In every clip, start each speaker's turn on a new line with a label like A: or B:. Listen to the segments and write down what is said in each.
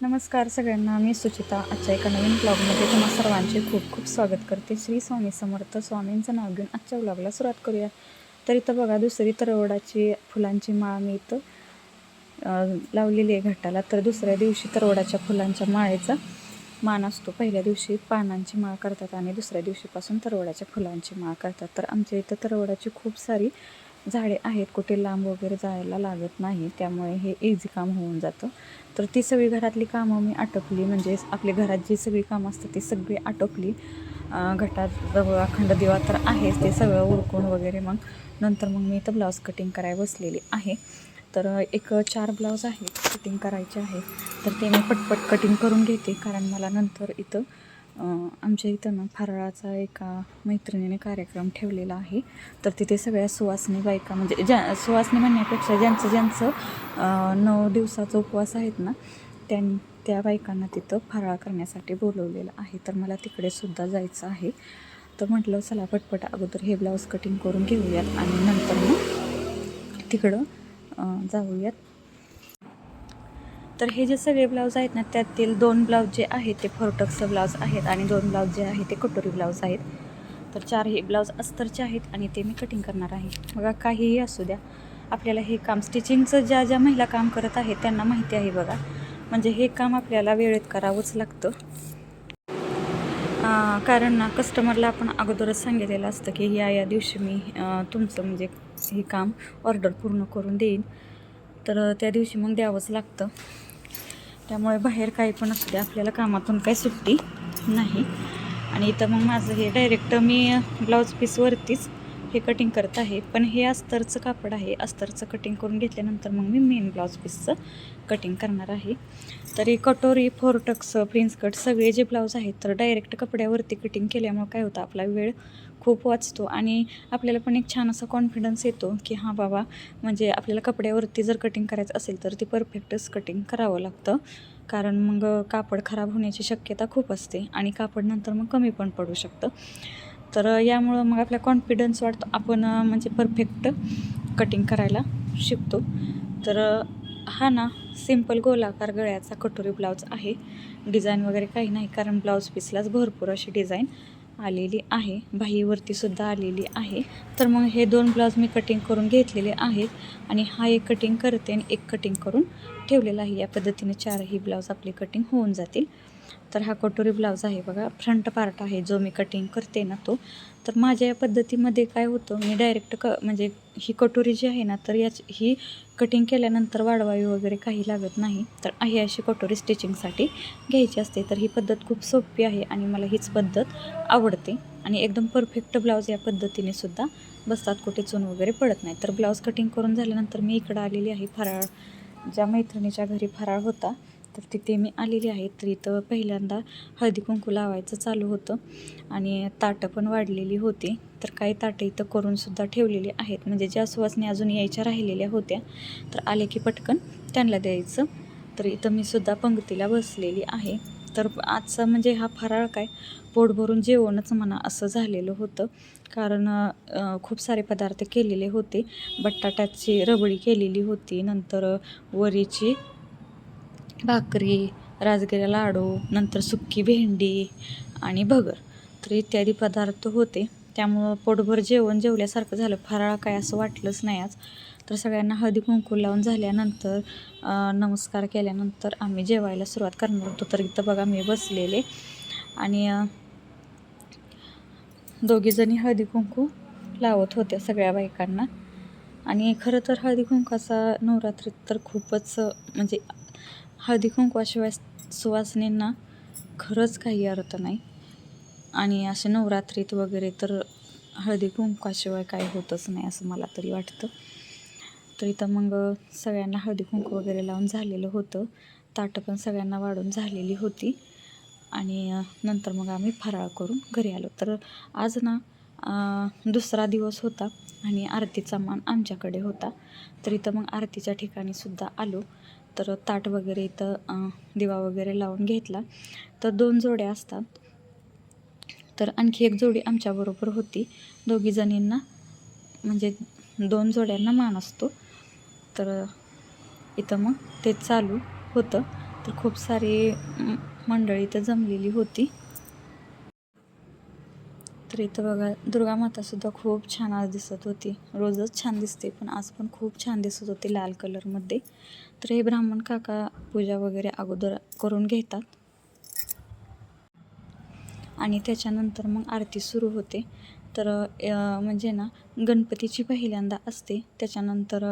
A: नमस्कार सगळ्यांना मी सुचिता. आजच्या एका नवीन ब्लॉगमध्ये तुम्हा सर्वांचे खूप खूप स्वागत करते. श्री स्वामी समर्थ स्वामींचं नाव घेऊन आजच्या ब्लॉगला सुरुवात करूया. तर इथं बघा दुसरी तरवडाची फुलांची माळ मी इथं लावलेली आहे घाटाला. तर दुसऱ्या दिवशी तरवडाच्या फुलांच्या माळेचा मान असतो. पहिल्या दिवशी पानांची माळ करतात आणि दुसऱ्या दिवशीपासून तरवडाच्या फुलांची माळ करतात. तर आमच्या इथं तरवडाची खूप सारी झाडे आहेत कुठे लांब वगैरे जायला लागत नाही त्यामुळे हे इझी काम होऊन जातं. तर ती सगळी घरातली कामं मी आटोपली म्हणजे आपल्या घरात जी सगळी कामं असतात ती सगळी आटोपली. घटात जवळ अखंड दिवा तर आहेच ते सगळं उरकून वगैरे मग नंतर मग मी इथं ब्लाऊज कटिंग करायला बसलेली आहे. तर एक चार ब्लाऊज आहेत कटिंग करायचे आहे तर ते मी पटपट कटिंग करून घेते कारण मला नंतर इथं आमच्या इथं ना फराळाचा एका मैत्रिणीने कार्यक्रम ठेवलेला आहे. तर तिथे सगळ्या सुवासनी बायका म्हणजे ज्या सुवासनी म्हणण्यापेक्षा ज्यांचं ज्यांचं नऊ दिवसाचा उपवास आहेत ना त्यां त्या बायकांना तिथं फराळ करण्यासाठी बोलवलेलं आहे. तर मला तिकडे सुद्धा जायचं आहे. तर म्हटलं चला पटपट अगोदर हे ब्लाऊज कटिंग करून घेऊयात आणि नंतर मग तिकडं जाऊयात. तर हे जे सगळे ब्लाऊज आहेत ना त्यातील दोन ब्लाऊज जे आहेत ते फोर्टक्सचं ब्लाऊज आहेत आणि दोन ब्लाऊज जे आहे ते कटोरी ब्लाऊज आहेत. तर चार हे ब्लाऊज अस्तरचे आहेत आणि ते मी कटिंग करणार आहे. बघा काहीही असू द्या. आपल्याला हे काम स्टिचिंगचं ज्या ज्या महिला काम करत आहेत त्यांना माहिती आहे बघा. म्हणजे हे काम आपल्याला वेळेत करावंच लागतं. कारण ना कस्टमरला आपण अगोदरच सांगितलेलं असतं की या या दिवशी मी तुमचं म्हणजे हे काम ऑर्डर पूर्ण करून देईन. तर त्या दिवशी मग द्यावंच लागतं. त्यामुळे बाहेर काही पण असू आपल्याला कामातून काही सुट्टी नाही. आणि इथं मग माझं हे डायरेक्ट मी ब्लाऊज पीसवरतीच हे कटिंग करत आहे. पण हे अस्तरचं कापड आहे. अस्तरचं कटिंग करून घेतल्यानंतर मग मी मेन ब्लाऊज पीसचं कटिंग करणार आहे. तरी कटोरी फोरटक्स प्रिन्स कट सगळे जे ब्लाऊज आहेत तर डायरेक्ट कपड्यावरती कटिंग केल्यामुळे काय होतं? आपला वेळ खूप वाचतो आणि आपल्याला पण एक छान असा कॉन्फिडन्स येतो की हां बाबा म्हणजे आपल्याला कपड्यावरती जर कटिंग करायचं असेल तर ती परफेक्टच कटिंग करावं लागतं. कारण मग कापड खराब होण्याची शक्यता खूप असते आणि कापड नंतर मग कमी पण पडू शकतं. तर यामुळं मग आपला कॉन्फिडन्स वाढतो. आपण म्हणजे परफेक्ट कटिंग करायला शिकतो. तर हा ना सिंपल गोलाकार गळ्याचा कटोरी ब्लाऊज आहे. डिझाईन वगैरे काही नाही कारण ब्लाऊज पीसलाच भरपूर अशी डिझाईन आलेली आहे. बाहीवरती सुद्धा आलेली आहे. तर मग हे दोन ब्लाऊज मी कटिंग करून घेतलेले आहेत आणि हा एक कटिंग करते आणि एक कटिंग करून ठेवलेला आहे. या पद्धतीने चारही ब्लाऊज आपले कटिंग होऊन जातील. तर हा कटोरी ब्लाऊज आहे बघा. फ्रंट पार्ट आहे जो मी कटिंग करते ना तो. तर माझ्या या पद्धतीमध्ये काय होतं मी डायरेक्ट क म्हणजे ही कटोरी जी आहे ना तर याच ही कटिंग केल्यानंतर वाढवावी वगैरे काही लागत नाही. तर ही अशी कटोरी स्टिचिंगसाठी घ्यायची असते. तर ही पद्धत खूप सोपी आहे आणि मला हीच पद्धत आवडते. आणि एकदम परफेक्ट ब्लाऊज या पद्धतीने सुद्धा बसतात कुठे चून वगैरे पडत नाही. तर ब्लाऊज कटिंग करून झाल्यानंतर मी इकडं आलेली आहे फराळ. ज्या मैत्रिणीच्या घरी फराळ होता तर तिथे मी आलेली आहे. तर इथं पहिल्यांदा हळदी कुंकू लावायचं चालू होतं आणि ताटं पण वाढलेली होती. तर काही ताटं इथं करूनसुद्धा ठेवलेली आहेत. म्हणजे ज्या सुवासने अजून यायच्या राहिलेल्या होत्या तर आले की पटकन त्यांना द्यायचं. तर इथं मी सुद्धा पंक्तीला बसलेली आहे. तर आजचा म्हणजे हा फराळ काय? पोट भरून जेवणच म्हणा असं झालेलं होतं. कारण खूप सारे पदार्थ केलेले होते. बटाट्याची रबडी केलेली होती. नंतर वरीची भाकरी राजगिरा लाडू नंतर सुक्की भेंडी आणि भगर तर इत्यादी पदार्थ होते. त्यामुळं पोटभर जेवण जेवल्यासारखं झालं. फराळ काय असं वाटलंच नाही आज. तर सगळ्यांना हळदी कुंकू लावून झाल्यानंतर नमस्कार केल्यानंतर आम्ही जेवायला सुरुवात करणार होतो. तर इथं बघा मी बसलेले आणि दोघीजणी हळदी कुंकू लावत होत्या सगळ्या बायकांना. आणि खरं तर हळदी कुंकाचा नवरात्रीत तर खूपच म्हणजे हळदी कुंकवाशिवाय सुवासिनींना खरंच काही अर्थ नाही. आणि असे नवरात्रीत वगैरे तर हळदी कुंकवाशिवाय काही होतच नाही असं मला तरी वाटतं. तर इथं मग सगळ्यांना हळदी कुंकू वगैरे लावून झालेलं होतं. ताटं पण सगळ्यांना वाढून झालेली होती. आणि नंतर मग आम्ही फराळ करून घरी आलो. तर आज ना दुसरा दिवस होता आणि आरतीचा मान आमच्याकडे होता. तर इथं मग आरतीच्या ठिकाणी सुद्धा आलो. तर ताट वगैरे इथं दिवा वगैरे लावून घेतला. तर दोन जोड्या असतात. तर आणखी एक जोडी आमच्याबरोबर होती. दोघी जणींना म्हणजे दोन जोड्यांना मान असतो. तर इथं मग ते चालू होतं. तर खूप सारी मंडळी इथं जमलेली होती. तर इथं बघा दुर्गा मातासुद्धा खूप छान आज दिसत होती. रोजच छान दिसते पण आज पण खूप छान दिसत होती लाल कलरमध्ये. तर हे ब्राह्मण काका पूजा वगैरे अगोदर करून घेतात. आणि त्याच्यानंतर मग आरती सुरू होते. तर म्हणजे ना गणपतीची पहिल्यांदा असते. त्याच्यानंतर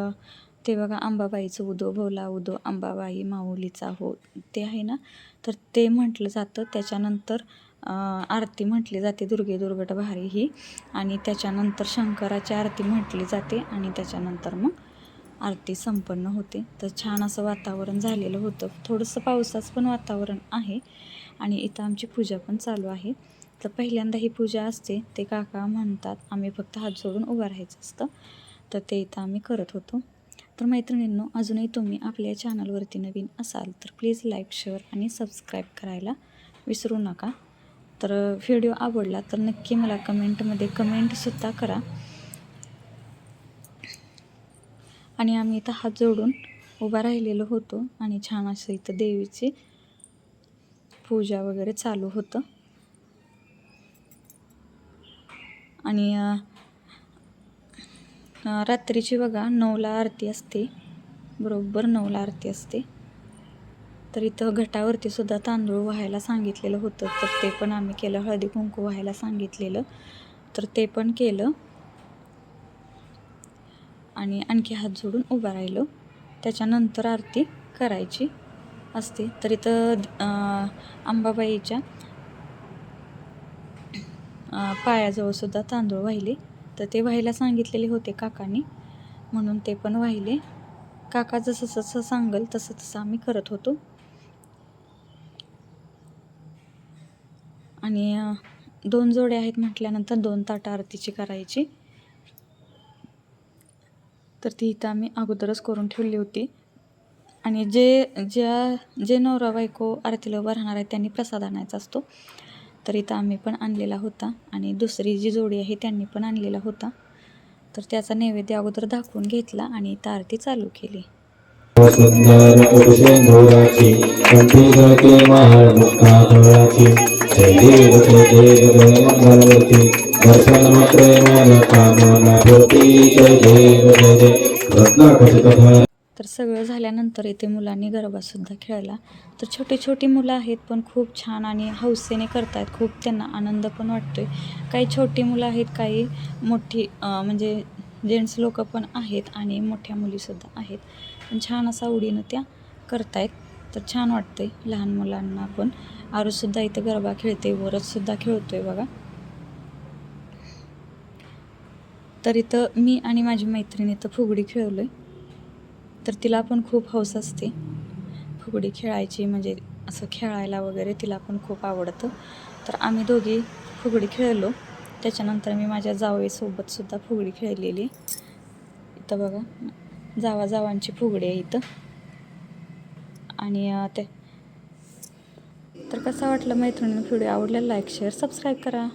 A: ते बघा अंबाबाईचं उदो भोला उदो अंबाबाई माऊलीचा हो ते आहे ना? तर ते म्हटलं जातं. त्याच्यानंतर आरती म्हटली जाते दुर्गे दुर्गट भारी ही. आणि त्याच्यानंतर शंकराची आरती म्हटली जाते आणि त्याच्यानंतर मग आरती संपन्न होते. तर छान असं वातावरण झालेलं होतं. थोडंसं पावसाचं पण वातावरण आहे आणि इथं आमची पूजा पण चालू आहे. तर पहिल्यांदा ही पूजा असते. ते काका म्हणतात आम्ही फक्त हात जोडून उभं राहायचं असतं. तर ते इथं आम्ही करत होतो. तर मैत्रिणींनो अजूनही तुम्ही आपल्या चॅनलवरती नवीन असाल तर प्लीज लाईक शेअर आणि सबस्क्राईब करायला विसरू नका. तर व्हिडिओ आवडला तर नक्की मला कमेंटमध्ये कमेंटसुद्धा करा. आणि आम्ही इथं हात जोडून उभा राहिलेलो होतो आणि छान असं इथं देवीची पूजा वगैरे चालू होतं. आणि रात्रीची बघा नऊला आरती असते. बरोबर नऊला आरती असते. तर इथं घटावरती सुद्धा तांदूळ व्हायला सांगितलेलं होतं. तर ते पण आम्ही केलं हळदी कुंकू व्हायला सांगितलेलं. तर ते पण केलं. आणि आणखी हात जोडून उभा राहिलो. त्याच्यानंतर आरती करायची असते. तर इथं अंबाबाईच्या पायाजवळसुद्धा तांदूळ वाहिले तर ते व्हायला सांगितलेले होते काकांनी. म्हणून ते पण वाहिले काका जसं जसं सांगल तसं तसं आम्ही करत होतो. आणि दोन जोडे आहेत म्हटल्यानंतर दोन ताटं आरतीची करायची. तर ती इथं आम्ही अगोदरच करून ठेवली होती. आणि जे ज्या जे नवरा बायको आरतीला उभं राहणार आहे त्यांनी प्रसाद आणायचा असतो. तर इथं आम्ही पण आणलेला होता आणि दुसरी जी जोडी आहे त्यांनी पण आणलेला होता. तर त्याचा नैवेद्य अगोदर दाखवून घेतला आणि इथं आरती चालू केली.
B: सुंदर पुरुषे धोराची जय देव जय जय रत्नाखचित
A: तर सगळं झाल्यानंतर इथे मुलांनी गरबासुद्धा खेळला तर छोटी छोटी मुलं आहेत पण खूप छान आणि हौसेने करतायत खूप त्यांना आनंद पण वाटतोय काही छोटी मुलं आहेत काही मोठी म्हणजे जेंट्स लोक पण आहेत आणि मोठ्या मुलीसुद्धा आहेत पण छान असा आवडीनं त्या करतायत तर छान वाटतंय लहान मुलांना पण आरुसुद्धा इथं गरबा खेळते वरचसुद्धा खेळतोय बघा. तर इथं मी आणि माझी मैत्रीण इथं फुगडी खेळलोय. तर तिला पण खूप हौस असते. फुगडी खेळायची म्हणजे असं खेळायला वगैरे तिला पण खूप आवडतं. तर आम्ही दोघी फुगडी खेळलो. त्याच्यानंतर मी माझ्या जावईसोबतसुद्धा फुगडी खेळलेली. इथं बघा जावा जावांची फुगडी आहे इथं. आणि ते तर कसा वाटलं मैत्रिणीनं व्हिडिओ आवडला लाईक शेअर सबस्क्राईब करा.